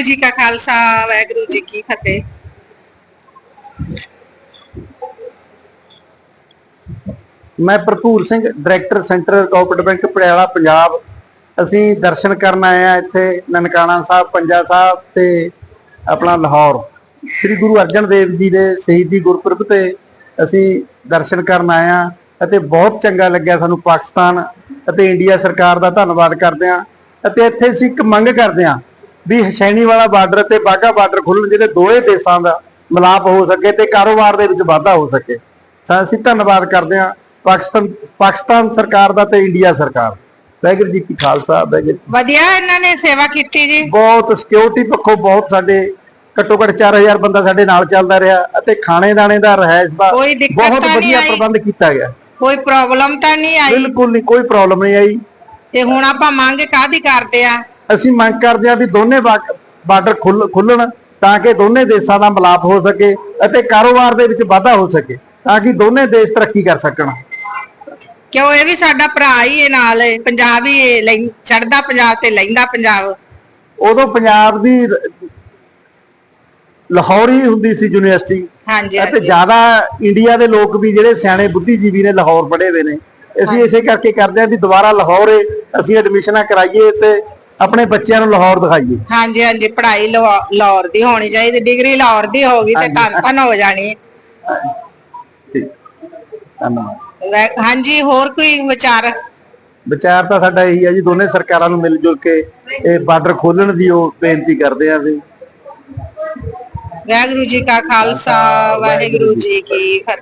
ਵਾਹਿਗੁਰੂ ਜੀ ਕਾ ਖਾਲਸਾ, ਵਾਹਿਗੁਰੂ ਜੀ ਕੀ ਫਤਿਹ। ਮੈਂ Bharpur Singh, director central cooperative bank, Patiala, Punjab. ਅਸੀਂ ਦਰਸ਼ਨ ਕਰਨ ਆਏ ਆ ਇੱਥੇ, ਨਨਕਾਣਾ ਸਾਹਿਬ, ਪੰਜਾ ਸਾਹਿਬ ਤੇ ਆਪਣਾ ਲਾਹੌਰ। ਸ੍ਰੀ ਗੁਰੂ ਅਰਜਨ ਦੇਵ ਜੀ ਦੇ ਸ਼ਹੀਦੀ ਗੁਰਪੁਰਬ ਤੇ ਅਸੀਂ ਦਰਸ਼ਨ ਕਰਨ ਆਏ ਆ ਅਤੇ ਬਹੁਤ ਚੰਗਾ ਲੱਗਿਆ ਸਾਨੂੰ ਪਾਕਿਸਤਾਨ ਅਤੇ ਇੰਡੀਆ ਸਰਕਾਰ ਦਾ ਧੰਨਵਾਦ ਕਰਦੇ ਆ ਅਤੇ ਇੱਥੇ ਅਸੀਂ ਇੱਕ ਮੰਗ ਕਰਦੇ ਆ ਵੀ ਹਸ਼ੈਣੀ ਵਾਲਾ ਬਾਰਡਰ ਤੇ ਬਾਗਾ ਬਾਰਡਰ ਖੁੱਲਣ ਜਿਹਦੇ ਦੋਹੇ ਦੇਸ਼ਾਂ ਦਾ ਮਲਾਪ ਹੋ ਸਕੇ ਤੇ ਕਾਰੋਬਾਰ ਦੇ ਵਿੱਚ ਵਾਧਾ ਹੋ ਸਕੇ। ਅਸੀਂ ਧੰਨਵਾਦ ਕਰਦੇ ਹਾਂ ਪਾਕਿਸਤਾਨ ਪਾਕਿਸਤਾਨ ਸਰਕਾਰ ਦਾ ਤੇ ਇੰਡੀਆ ਸਰਕਾਰ। ਵਾਹਿਗੁਰੂ ਜੀ ਕੀ ਖਾਲਸਾ ਵਾਹਿਗੁਰੂ ਵਧੀਆ ਇਹਨਾਂ ਨੇ ਸੇਵਾ ਕੀਤੀ ਜੀ। ਬਹੁਤ ਸਿਕਿਉਰਿਟੀ ਪੱਖੋਂ ਬਹੁਤ ਸਾਡੇ ਘੱਟੋ ਘੱਟ 4000 ਬੰਦਾ ਸਾਡੇ ਨਾਲ ਚੱਲਦਾ ਰਿਹਾ ਅਤੇ ਖਾਣੇ ਦਾਣੇ ਦਾ ਰਹਿائش ਦਾ ਬਹੁਤ ਵਧੀਆ ਪ੍ਰਬੰਧ ਕੀਤਾ ਗਿਆ। ਕੋਈ ਪ੍ਰੋਬਲਮ ਤਾਂ ਨਹੀਂ ਆਈ। ਬਿਲਕੁਲ ਨਹੀਂ ਕੋਈ ਪ੍ਰੋਬਲਮ ਨਹੀਂ ਆਈ। ਤੇ ਹੁਣ ਆਪਾਂ ਮੰਗ ਕਾਦੀ ਕਰਦੇ ਆ? ਅਸੀਂ ਮੰਗ ਕਰਦੇ ਹਾਂ ਵੀ ਦੋਨੇ ਬਾਰਡਰ ਖੁੱਲਣ ਤਾਂ ਕਿ ਦੋਨੇ ਦੇਸ਼ਾਂ ਦਾ ਮਿਲਾਪ ਹੋ ਸਕੇ ਅਤੇ ਕਾਰੋਬਾਰ ਦੇ ਵਿੱਚ ਵਾਧਾ ਹੋ ਸਕੇ ਤਾਂ ਕਿ ਦੋਨੇ ਦੇਸ਼ ਤਰੱਕੀ ਕਰ ਸਕਣ। ਕਿਉਂ? ਇਹ ਵੀ ਸਾਡਾ ਭਰਾ ਹੀ ਇਹ ਨਾਲ ਹੈ। ਪੰਜਾਬ ਹੀ ਇਹ ਚੜ੍ਹਦਾ ਪੰਜਾਬ ਤੇ ਲੈਂਦਾ ਪੰਜਾਬ। ਉਦੋਂ ਪੰਜਾਬ ਦੀ ਲਾਹੌਰ ਹੀ ਹੁੰਦੀ ਸੀ ਯੂਨੀਵਰਸਿਟੀ। ਹਾਂਜੀ ਅਤੇ ਜ਼ਿਆਦਾ ਇੰਡੀਆ ਦੇ ਲੋਕ ਵੀ ਜਿਹੜੇ ਸਿਆਣੇ ਬੁੱਧੀਜੀਵੀ ਨੇ ਲਾਹੌਰ ਪੜ੍ਹੇ ਹੋਏ ਨੇ। ਅਸੀਂ ਇਸੇ ਕਰਕੇ ਕਰਦੇ ਹਾਂ ਵੀ ਦੁਬਾਰਾ ਲਾਹੌਰ ਏ ਅਸੀਂ ਐਡਮਿਸ਼ਨਾਂ ਕਰਾਈਏ ਤੇ ਆਪਣੇ ਬੱਚਿਆਂ ਨੂੰ ਲਾਹੌਰ ਦਿਖਾਈਏ। ਹਾਂਜੀ ਹਾਂਜੀ ਪੜ੍ਹਾਈ ਲਾਹੌ- ਲਾਹੌਰ ਦੀ ਹੋਣੀ ਚਾਹੀਦੀ ਡਿਗਰੀ ਲਾਹੌਰ ਦੀ ਹੋਗੀ ਤੇ ਧੰਨ ਧੰਨ ਹੋ ਜਾਣੀ। ਠੀਕ। ਧੰਨਵਾਦ। ਵੈ- ਹਾਂਜੀ ਹੋਰ ਕੋਈ ਵਿਚਾਰ? ਵਿਚਾਰ ਤਾਂ ਸਾਡਾ ਇਹੀ ਹੈ ਜੀ ਦੋਨੇ ਸਰਕਾਰਾਂ ਨੂੰ ਮਿਲ ਜੁਲ ਕੇ ਇਹ ਬਾਰਡਰ ਖੋਲਣ ਦੀ ਉਹ ਬੇਨਤੀ ਕਰਦੇ ਹਾਂ ਅਸੀਂ। ਵਾਹਿਗੁਰੂ ਜੀ ਕਾ ਖਾਲਸਾ ਵਾਹਿਗੁਰੂ ਜੀ ਕੀ ਫਤਿਹ।